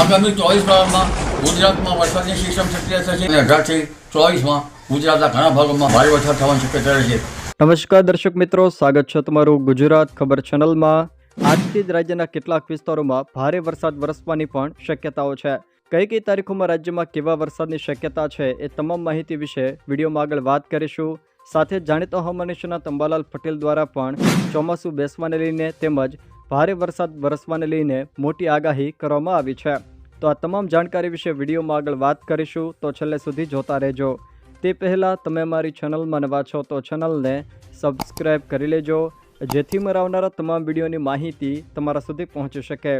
આગામી ચોવીસ કલાકમાં ગુજરાતમાં વરસાદની સિસ્ટમ સક્રિય થશે અને અઢારથી ચોવીસમાં ગુજરાતના ઘણા ભાગોમાં ભારે વરસાદ થવાની શક્યતા રહેશે નમસ્કાર દર્શક મિત્રો, સ્વાગત છે તમારું ગુજરાત ખબર ચેનલમાં. આજથી જ રાજ્યના કેટલાક વિસ્તારોમાં ભારે વરસાદ વરસવાની પણ શક્યતાઓ છે. કઈ કઈ તારીખોમાં રાજ્યમાં કેવા વરસાદની શક્યતા છે એ તમામ માહિતી વિશે વિડીયોમાં આગળ વાત કરીશું. સાથે જાણીતા હવામાન નિષ્ણાત અંબાલાલ પટેલ દ્વારા પણ ચોમાસું બેસવાને લઈને તેમજ ભારે વરસાદ વરસવાને લઈને મોટી આગાહી કરવામાં આવી છે. તો આ તમામ જાણકારી વિશે વિડીયોમાં આગળ વાત કરીશું, તો છેલ્લે સુધી જોતા રહેજો. તે પહેલાં તમે મારી ચેનલમાં નવા છો, તો ચેનલને સબસ્ક્રાઈબ કરી લેજો, જેથી મારા આવનારા તમામ વિડીયોની માહિતી તમારા સુધી પહોંચી શકે.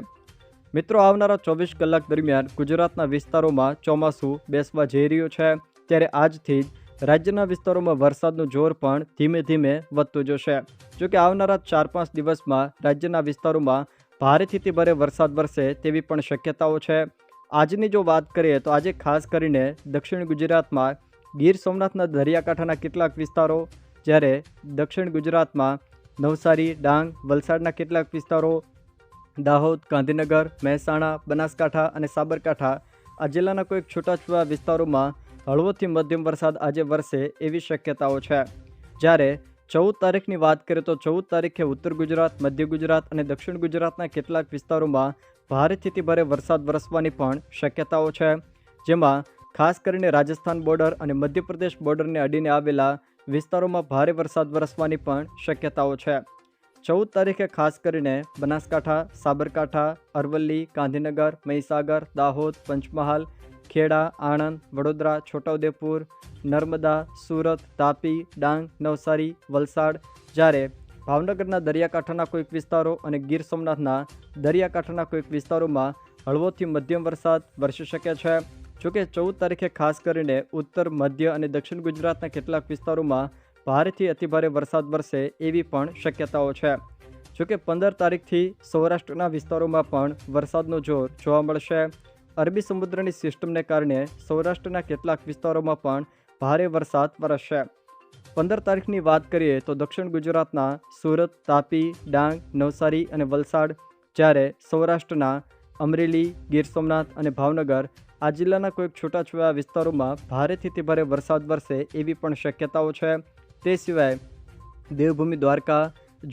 મિત્રો, આવનારા ચોવીસ કલાક દરમિયાન ગુજરાતના વિસ્તારોમાં ચોમાસું બેસવા જઈ રહ્યું છે. ત્યારે આજથી જ રાજ્યના વિસ્તારોમાં વરસાદનું જોર પણ ધીમે ધીમે વધતું જશે. જો કે આવનારા ચાર પાંચ દિવસમાં રાજ્યના વિસ્તારોમાં ભારેથી ભારે વરસાદ વરસે તેવી પણ શક્યતાઓ છે. આજની જો વાત કરીએ તો આજે ખાસ કરીને દક્ષિણ ગુજરાતમાં ગીર સોમનાથના દરિયાકાંઠાના કેટલાક વિસ્તારો, જ્યારે દક્ષિણ ગુજરાતમાં નવસારી, ડાંગ, વલસાડના કેટલાક વિસ્તારો, દાહોદ, ગાંધીનગર, મહેસાણા, બનાસકાંઠા અને સાબરકાંઠા આ જિલ્લાના કોઈક છૂટાછૂટા વિસ્તારોમાં હળવોથી મધ્યમ વરસાદ આજે વરસે એવી શક્યતાઓ છે. જ્યારે ચૌદ તારીખની વાત કરીએ તો ચૌદ તારીખે ઉત્તર ગુજરાત, મધ્ય ગુજરાત અને દક્ષિણ ગુજરાતના કેટલાક વિસ્તારોમાં ભારેથી ભારે વરસાદ વરસવાની પણ શક્યતાઓ છે. જેમાં ખાસ કરીને રાજસ્થાન બોર્ડર અને મધ્યપ્રદેશ બોર્ડરને અડીને આવેલા વિસ્તારોમાં ભારે વરસાદ વરસવાની પણ શક્યતાઓ છે. ચૌદ તારીખે ખાસ કરીને બનાસકાંઠા, સાબરકાંઠા, અરવલ્લી, ગાંધીનગર, મહીસાગર, દાહોદ, પંચમહાલ ખેડા, આણંદ, વડોદરા, છોટાઉદેપુર, નર્મદા, સુરત, તાપી, ડાંગ, નવસારી, વલસાડ. જ્યારે ભાવનગરના દરિયાકાંઠાના કોઈક વિસ્તારો અને ગીર સોમનાથના દરિયાકાંઠાના કોઈક વિસ્તારોમાં હળવોથી મધ્યમ વરસાદ વરસી શકે છે. જોકે ચૌદ તારીખે ખાસ કરીને ઉત્તર, મધ્ય અને દક્ષિણ ગુજરાતના કેટલાક વિસ્તારોમાં ભારેથી અતિભારે વરસાદ વરસે એવી પણ શક્યતાઓ છે. જોકે પંદર તારીખથી સૌરાષ્ટ્રના વિસ્તારોમાં પણ વરસાદનો જોર જોવા મળશે. અરબી સમુદ્રની સિસ્ટમને કારણે સૌરાષ્ટ્રના કેટલાક વિસ્તારોમાં પણ ભારે વરસાદ વરસશે. પંદર તારીખની વાત કરીએ તો દક્ષિણ ગુજરાતના સુરત, તાપી, ડાંગ, નવસારી અને વલસાડ, જ્યારે સૌરાષ્ટ્રના અમરેલી, ગીર સોમનાથ અને ભાવનગર આ જિલ્લાના કોઈક છૂટાછવાયા વિસ્તારોમાં ભારેથી ભારે વરસાદ વરસે એવી પણ શક્યતાઓ છે. તે સિવાય દેવભૂમિ દ્વારકા,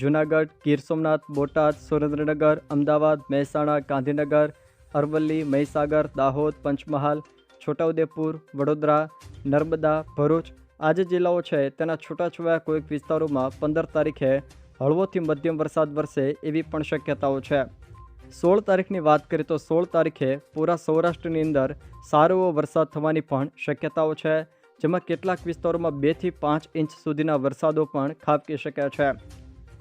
જૂનાગઢ, ગીર સોમનાથ, બોટાદ, સુરેન્દ્રનગર, અમદાવાદ, મહેસાણા, ગાંધીનગર અરવલ્લી, મહીસાગર, દાહોદ, પંચમહાલ, છોટાઉદેપુર, વડોદરા, નર્મદા, ભરૂચ આ જે જિલ્લાઓ છે તેના છૂટાછવાયા કોઈક વિસ્તારોમાં પંદર તારીખે હળવોથી મધ્યમ વરસાદ વરસે એવી પણ શક્યતાઓ છે. સોળ તારીખની વાત કરીએ તો સોળ તારીખે પૂરા સૌરાષ્ટ્રની અંદર સારો એવો વરસાદ થવાની પણ શક્યતાઓ છે, જેમાં કેટલાક વિસ્તારોમાં બેથી પાંચ ઇંચ સુધીના વરસાદો પણ ખાબકી શક્યા છે.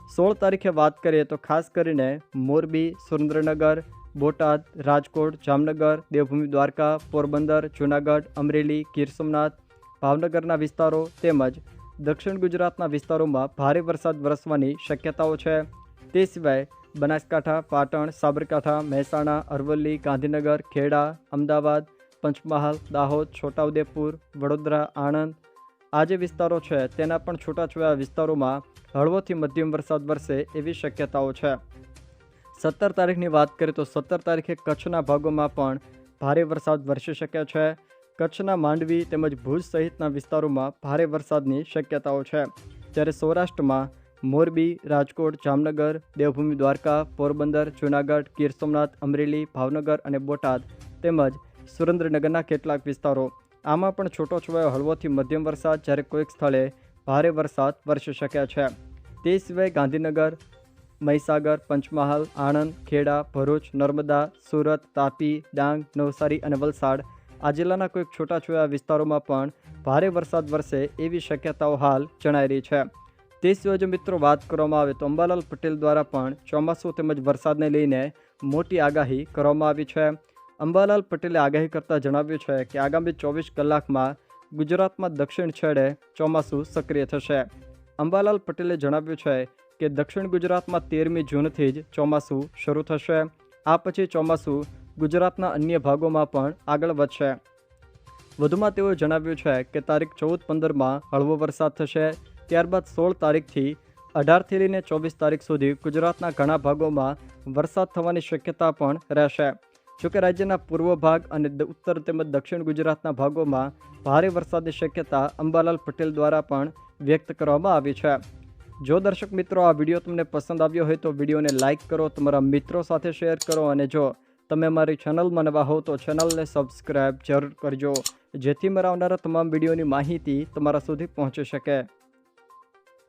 સોળ તારીખે વાત કરીએ તો ખાસ કરીને મોરબી, સુરેન્દ્રનગર, બોટાદ, રાજકોટ, જામનગર, દેવભૂમિ, દ્વારકા, પોરબંદર, જૂનાગઢ, અમરેલી, ગીર સોમનાથ, ભાવનગરના વિસ્તારો તેમજ દક્ષિણ ગુજરાતના વિસ્તારોમાં ભારે વરસાદ વરસવાની શક્યતાઓ છે. તે સિવાય બનાસકાંઠા, પાટણ, સાબરકાંઠા, મહેસાણા, અરવલ્લી, ગાંધીનગર, ખેડા, અમદાવાદ, પંચમહાલ, દાહોદ, છોટાઉદેપુર, વડોદરા, આણંદ આ જે વિસ્તારો છે, તેના પણ છૂટાછવાયા વિસ્તારોમાં હળવોથી મધ્યમ વરસાદ વરસે એવી શક્યતાઓ છે. સત્તર તારીખની વાત કરીએ તો સત્તર તારીખે કચ્છના ભાગોમાં પણ ભારે વરસાદ વરસી શકે છે. કચ્છના માંડવી તેમજ ભુજ સહિતના વિસ્તારોમાં ભારે વરસાદની શક્યતાઓ છે. જ્યારે સૌરાષ્ટ્રમાં મોરબી, રાજકોટ, જામનગર, દેવભૂમિ, દ્વારકા, પોરબંદર, જૂનાગઢ, ગીર સોમનાથ, અમરેલી, ભાવનગર અને બોટાદ તેમજ સુરેન્દ્રનગરના કેટલાક વિસ્તારો આમાં પણ છૂટોછવાયો હળવોથી મધ્યમ વરસાદ, જ્યારે કોઈક સ્થળે ભારે વરસાદ વરસી શકે છે. તે સિવાય ગાંધીનગર, મહીસાગર, પંચમહાલ, આણંદ, ખેડા, ભરૂચ, નર્મદા, સુરત, તાપી, ડાંગ, નવસારી અને વલસાડ આ જિલ્લાના કોઈક છૂટાછવાયા વિસ્તારોમાં પણ ભારે વરસાદ વરસે એવી શક્યતાઓ હાલ જણાઈ રહી છે. તે સિવાય જો મિત્રો વાત કરવામાં આવે તો અંબાલાલ પટેલ દ્વારા પણ ચોમાસું તેમજ વરસાદને લઈને મોટી આગાહી કરવામાં આવી છે. અંબાલાલ પટેલે આગાહી કરતાં જણાવ્યું છે કે આગામી ચોવીસ કલાકમાં ગુજરાતમાં દક્ષિણ છેડે ચોમાસું સક્રિય થશે. અંબાલાલ પટેલે જણાવ્યું છે કે દક્ષિણ ગુજરાતમાં તેરમી જૂનથી જ ચોમાસું શરૂ થશે. આ પછી ચોમાસું ગુજરાતના અન્ય ભાગોમાં પણ આગળ વધશે. વધુમાં તેઓએ જણાવ્યું છે કે તારીખ ચૌદ પંદરમાં હળવો વરસાદ થશે. ત્યારબાદ સોળ તારીખથી અઢારથી લઈને ચોવીસ તારીખ સુધી ગુજરાતના ઘણા ભાગોમાં વરસાદ થવાની શક્યતા પણ રહેશે. જોકે રાજ્યના પૂર્વ ભાગ અને ઉત્તર તેમજ દક્ષિણ ગુજરાતના ભાગોમાં ભારે વરસાદની શક્યતા અંબાલાલ પટેલ દ્વારા પણ વ્યક્ત કરવામાં આવી છે. જો દર્શક મિત્રો આ વીડિયો તમને પસંદ આવ્યો હોય તો વિડીયોને લાઇક કરો, તમારા મિત્રો સાથે શેર કરો અને જો તમે મારી ચેનલમાં નવા હો તો ચેનલને સબસ્ક્રાઈબ જરૂર કરજો. જેથી મારા આવનારા તમામ વિડીયોની માહિતી તમારા સુધી પહોંચી શકે.